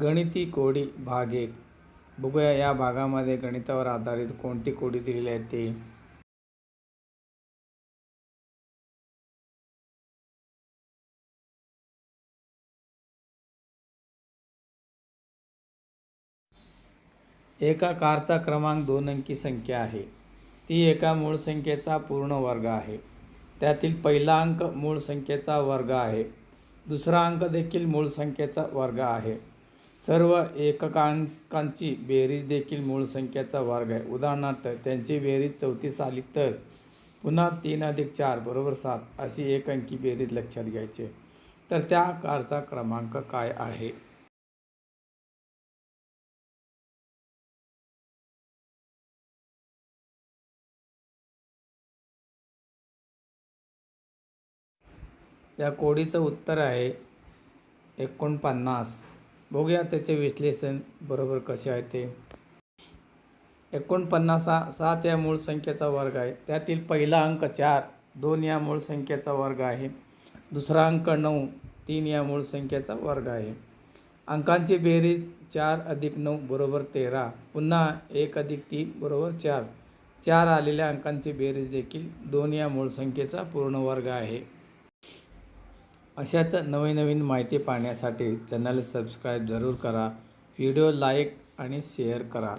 गणिती कोडी भाग. एक बघूया या भागामध्ये गणितावर आधारित कोणती कोडी दिलेली आहे ते? एका कारचा क्रमांक दोन अंकी संख्या आहे. ती एका मूळ संख्येचा पूर्ण वर्ग आहे. त्यातील पहिला अंक मूळ संख्येचा वर्ग आहे. दुसरा अंक देखील मूळ संख्येचा वर्ग आहे. सर्व एककांकांची बेरीज देखील मूळ संख्येचा वर्ग आहे. उदाहरणार्थ त्यांची बेरीज चौतीस आली तर पुन्हा तीन अधिक चार बरोबर सात अशी एक अंकी बेरीज लक्षात घ्यायची. तर त्या कारचा क्रमांक काय आहे? या कोडीचं उत्तर आहे एकोणपन्नास. बघूया त्याचे विश्लेषण बरोबर कसे आहे ते. एकोणपन्नास हा सात या मूळ संख्येचा वर्ग आहे. त्यातील पहिला अंक चार दोन या मूळ संख्येचा वर्ग आहे. दुसरा अंक नऊ तीन या मूळ संख्येचा वर्ग आहे. अंकांची बेरीज चार अधिक नऊ बरोबर तेरा पुन्हा एक अधिक तीन बरोबर चार. चार आलेल्या अंकांची बेरीज देखील दोन या मूळ संख्येचा पूर्ण वर्ग आहे. अशाच नवीन नवीन माहिती पाहण्यासाठी चॅनल सबस्क्राईब जरूर करा. व्हिडिओ लाईक आणि शेअर करा.